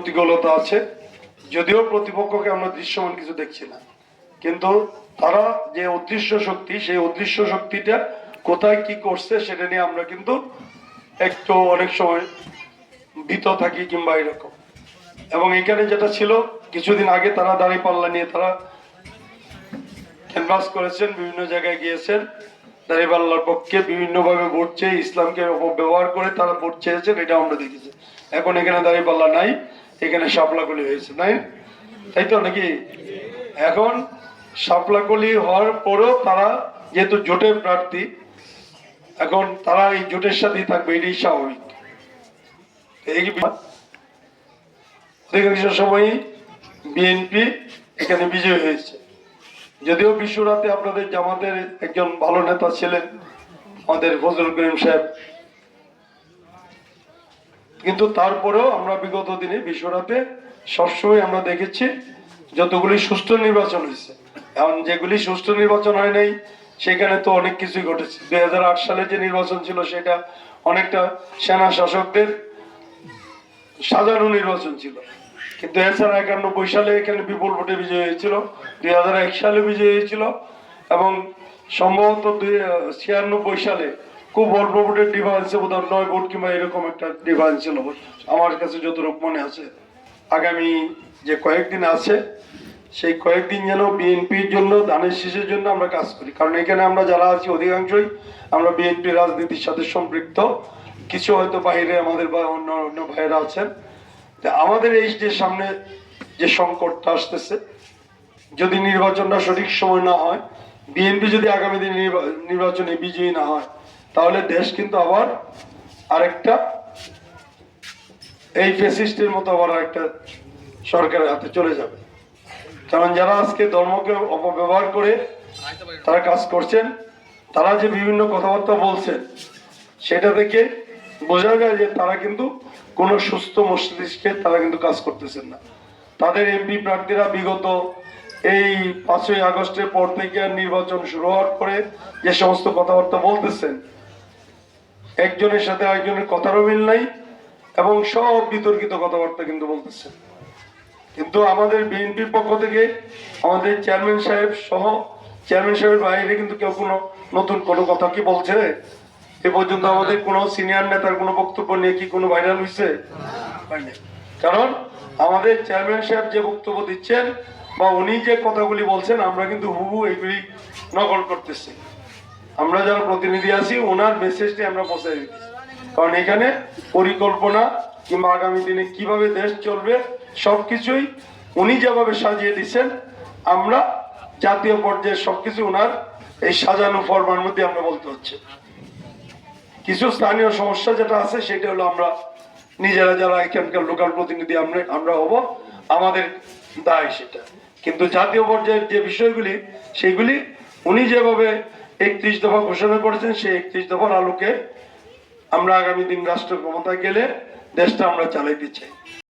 প্রতিকূলতা আছে। যদিও প্রতিপক্ষকে আমরা দৃশ্যমান কিছু দেখছি না। কিন্তু তারা যে অদৃশ্য শক্তি, সেই অদৃশ্য শক্তিটা কোথায় কি করছে সেটা নিয়ে আমরা কিন্তু একটু অনেক সময় ভীত থাকি কিংবা এরকম। এবং এখানে যেটা ছিল, কিছুদিন আগে তারা দাঁড়িয়ে পাল্লা নিয়ে তারা ক্যানভাস করেছেন, বিভিন্ন জায়গায় গিয়েছেন দাঁড়িপাল্লার পক্ষে বিভিন্নভাবে ভোট চেয়ে ইসলামকে ব্যবহার করে তারা ভোট চেয়েছেন এটা আমরা দেখেছি। এখন এখানে দাঁড়িপাল্লা নাই। এখানে শাপলাকলি হয়েছে, নাই? তাই তো নাকি? এখন শাপলাকলি হওয়ার পরেও তারা যেহেতু জোটের প্রার্থী, এখন তারা এই জোটের সাথেই থাকবে, এটাই স্বাভাবিক। অধিকাংশ সময়ই বিএনপি এখানে বিজয় হয়েছে। যদিও বিশ্বরাতে আপনাদের জামাতের একজন ভালো নেতা ছিলেন, আমাদের ফজল করিম সাহেব কিন্তু তারপরেও আমরা বিগত দিনে বিশ্বরাতে সবসময় আমরা দেখেছি যতগুলি সুষ্ঠু নির্বাচন হয়েছে। এখন যেগুলি সুষ্ঠু নির্বাচন হয় নাই, সেখানে তো অনেক কিছুই ঘটেছে। দু হাজার আট সালে যে নির্বাচন ছিল, সেটা অনেকটা সেনা শাসকদের সাজানো নির্বাচন ছিল। কিন্তু এছাড়া একানব্বই সালে এখানে বিপুল ভোটে বিজয় হয়েছিল, দুই হাজার এক সালে বিজয় হয়েছিল এবং সম্ভবত দুই ছিয়ানব্বই সালে খুব অল্প ভোটের ডিফারেন্সে বোধ নয় ভোট কিংবা এরকম একটা ডিফারেন্স ছিল আমার কাছে যতটুকু মনে আছে, আগামী যে কয়েকদিন আছে, সেই কয়েকদিন যেন বিএনপির জন্য, ধানের শীষের জন্য আমরা কাজ করি। কারণ এখানে আমরা যারা আছি অধিকাংশই আমরা বিএনপি রাজনীতির সাথে সম্পৃক্ত। কিছু হয়তো বাইরে আমাদের বা অন্য অন্য ভাইয়েরা আছেন। আমাদের এই যে সামনে যে সংকটটা আসতেছে, যদি নির্বাচনটা সঠিক সময় না হয়, বিএনপি যদি আগামী দিন নির্বা- নির্বাচনে বিজয়ী না হয় তাহলে দেশ কিন্তু আবার আরেকটা এই ফেসিস্টের মতো আবার একটা সরকারের হাতে চলে যাবে। কারণ যারা আজকে ধর্মকে অপব্যবহার করে তারা কাজ করছেন, তারা যে বিভিন্ন কথাবার্তা বলছেন, সেটা থেকে বোঝা যায় যে তারা কিন্তু কোনো সুস্থ মস্তিষ্কে তারা কিন্তু কাজ করতেছেন না। তাদের এমপি প্রার্থীরা বিগত এই পাঁচই আগস্টের পর থেকে নির্বাচন শুরু হওয়ার পরে যে সমস্ত কথাবার্তা বলতেছেন একজনের সাথে আরেকজনের কথারও মিল নাই এবং সব বিতর্কিত কথাবার্তা কিন্তু বলতেছে। কিন্তু আমাদের বিএনপির পক্ষ থেকে আমাদের চেয়ারম্যান সাহেব সহ চেয়ারম্যান সাহেবের বাইরে কিন্তু কেউ কোনো নতুন কোনো কথা কি বলছে? এ পর্যন্ত আমাদের কোনো সিনিয়র নেতার কোনো বক্তব্য নিয়ে কি কোনো ভাইরাল হয়েছে কারণ আমাদের চেয়ারম্যান সাহেব যে বক্তব্য দিচ্ছেন বা উনি যে কথাগুলি বলছেন, আমরা কিন্তু হুবু এইগুলি নকল করতেছি। আমরা যারা প্রতিনিধি আছি, ওনার মেসেজটি আমরা পৌঁছে দিচ্ছি। কারণ এখানে পরিকল্পনা কিংবা আগামী দিনে কীভাবে দেশ চলবে, সবকিছুই উনি যেভাবে সাজিয়ে দিচ্ছেন, আমরা জাতীয় পর্যায়ে সবকিছু ওনার এই সাজানো ফরমার মধ্যে আমরা বলতে হচ্ছে। কিছু স্থানীয় সমস্যা যেটা আছে, সেটা হলো আমরা নিজেরা যারা এখানকার লোকাল প্রতিনিধি, আমরা আমরা হব, আমাদের দায় সেটা। কিন্তু জাতীয় পর্যায়ের যে বিষয়গুলি, সেগুলি উনি যেভাবে একত্রিশ দফা ঘোষণা করেছেন, সেই একত্রিশ দফার আলোকে আমরা আগামী দিন রাষ্ট্র ক্ষমতায় গেলে দেশটা আমরা চালাইতে চাই।